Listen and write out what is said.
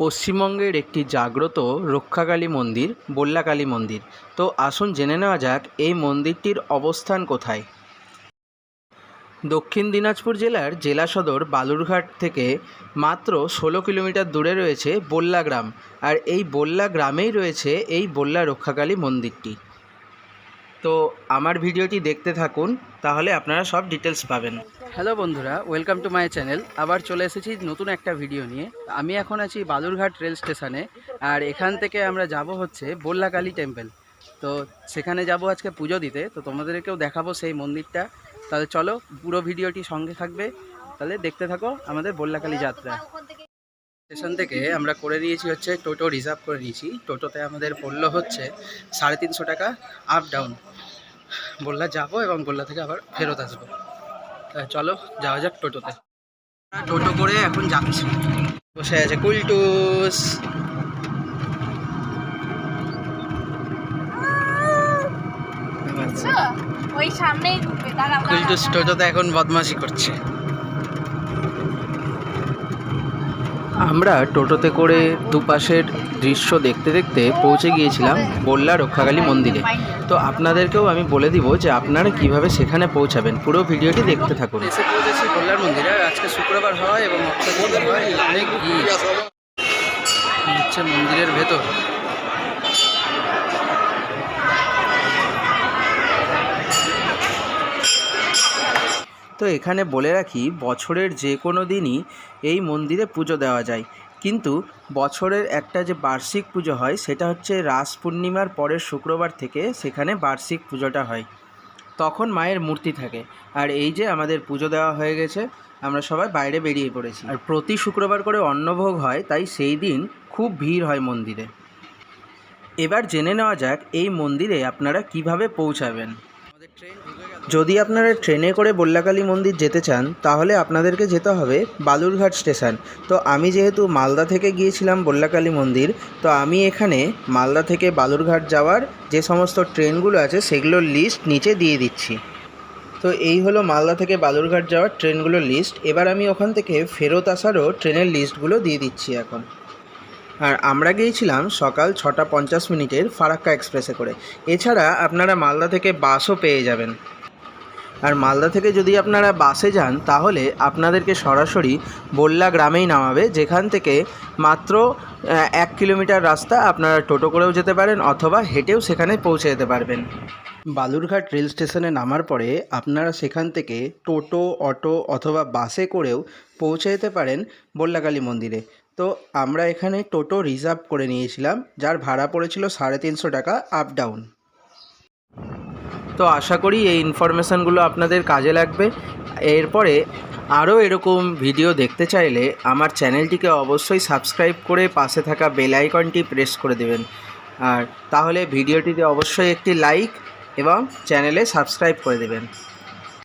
পশ্চিমবঙ্গের একটি জাগ্রত রক্ষাকালী মন্দির, বল্লাকালী মন্দির। তো আসুন জেনে নেওয়া যাক এই মন্দিরটির অবস্থান কোথায়। দক্ষিণ দিনাজপুর জেলার জেলা সদর বালুরঘাট থেকে মাত্র ষোলো কিলোমিটার দূরে রয়েছে বল্লা গ্রাম। আর এই বল্লা গ্রামেই রয়েছে এই বল্লা রক্ষাকালী মন্দিরটি। তো আমার ভিডিওটি দেখতে থাকুন, তাহলে আপনারা সব ডিটেলস পাবেন। হ্যালো বন্ধুরা, ওয়েলকাম টু মাই চ্যানেল। আবার চলে এসেছি নতুন একটা ভিডিও নিয়ে। আমি এখন আছি বালুরঘাট রেল স্টেশনে, আর এখান থেকে আমরা যাব হচ্ছে বল্লাকালী টেম্পল। তো সেখানে যাব আজকে পুজো দিতে, তো তোমাদেরকেও দেখাবো সেই মন্দিরটা। তাহলে চলো, পুরো ভিডিওটি সঙ্গে থাকবে। তাহলে দেখতে থাকো আমাদের বল্লাকালী যাত্রা। স্টেশন থেকে আমরা করে নিয়েছি হচ্ছে টোটো রিজার্ভ করে নিয়েছি। টোটোতে আমাদের পড়ল হচ্ছে সাড়ে তিনশো টাকা আপ ডাউন বললা যাব এবং বললা থেকে আবার ফেরত আসব। চলো যাওয়া যাক টোটোতে। টোটো করে এখন যাচ্ছি। বসে আছে কুলটুস। ওই সামনেই ঢুকবে দাঁড়াও কুলটুস টোটোতে এখন বদমাশি করছে। আমরা টোটোতে করে দুপাশের দৃশ্য দেখতে দেখতে পৌঁছে গিয়েছিলাম বল্লা রক্ষাকালী মন্দিরে। তো আপনাদেরকেও আমি বলে দিব যে আপনারা কীভাবে সেখানে পৌঁছাবেন। পুরো ভিডিওটি দেখতে থাকুন। এসে পৌঁছেছি মন্দিরে। আজকে শুক্রবার হয় এবং অনেক হচ্ছে মন্দিরের ভেতর। তো এখানে বলে রাখি, বছরের যে কোনো দিনই এই মন্দিরে পুজো দেওয়া যায়। কিন্তু বছরের একটা যে বার্ষিক পুজো হয়, সেটা হচ্ছে রাস পূর্ণিমার পরের শুক্রবার থেকে সেখানে বার্ষিক পুজোটা হয়। তখন মায়ের মূর্তি থাকে। আর এই যে আমাদের পুজো দেওয়া হয়ে গেছে, আমরা সবাই বাইরে বেরিয়ে পড়েছি। আর প্রতি শুক্রবার করে অন্নভোগ হয়, তাই সেই দিন খুব ভিড় হয় মন্দিরে। এবার জেনে নেওয়া যাক, এই মন্দিরে আপনারা কীভাবে পৌঁছাবেন। যদি আপনারা ট্রেনে করে বল্লাকালী মন্দির যেতে চান, তাহলে আপনাদেরকে যেতে হবে বালুরঘাট স্টেশন। তো আমি যেহেতু মালদা থেকে গিয়েছিলাম বল্লাকালী মন্দির, তো আমি এখানে মালদা থেকে বালুরঘাট যাওয়ার যে সমস্ত ট্রেনগুলো আছে, সেগুলোর লিস্ট নিচে দিয়ে দিচ্ছি। তো এই হলো মালদা থেকে বালুরঘাট যাওয়ার ট্রেনগুলোর লিস্ট এবার আমি ওখান থেকে ফেরত আসারও ট্রেনের লিস্টগুলো দিয়ে দিচ্ছি এখন। আর আমরা গিয়েছিলাম সকাল ছটা পঞ্চাশ মিনিটের ফারাক্কা এক্সপ্রেসে করে। এছাড়া আপনারা মালদা থেকে বাসও পেয়ে যাবেন। আর মালদা থেকে যদি আপনারা বাসে যান, তাহলে আপনাদেরকে সরাসরি বল্লা গ্রামেই নামাবে, যেখান থেকে মাত্র এক কিলোমিটার রাস্তা আপনারা টোটো করেও যেতে পারেন অথবা হেঁটেও সেখানে পৌঁছে যেতে পারবেন। বালুরঘাট রেল স্টেশনে নামার পরে আপনারা সেখান থেকে টোটো, অটো অথবা বাসে করেও পৌঁছে যেতে পারেন বল্লাকালী মন্দিরে। তো আমরা এখানে টোটো রিজার্ভ করে নিয়েছিলাম, যার ভাড়া পড়েছিল সাড়ে তিনশো টাকা আপ ডাউন তো আশা করি এই ইনফরমেশানগুলো আপনাদের কাজে লাগবে। এরপরে আরও এরকম ভিডিও দেখতে চাইলে আমার চ্যানেলটিকে অবশ্যই সাবস্ক্রাইব করে পাশে থাকা বেল আইকনটি প্রেস করে দেবেন। আর তাহলে ভিডিওটিতে অবশ্যই একটি লাইক এবং চ্যানেলে সাবস্ক্রাইব করে দেবেন।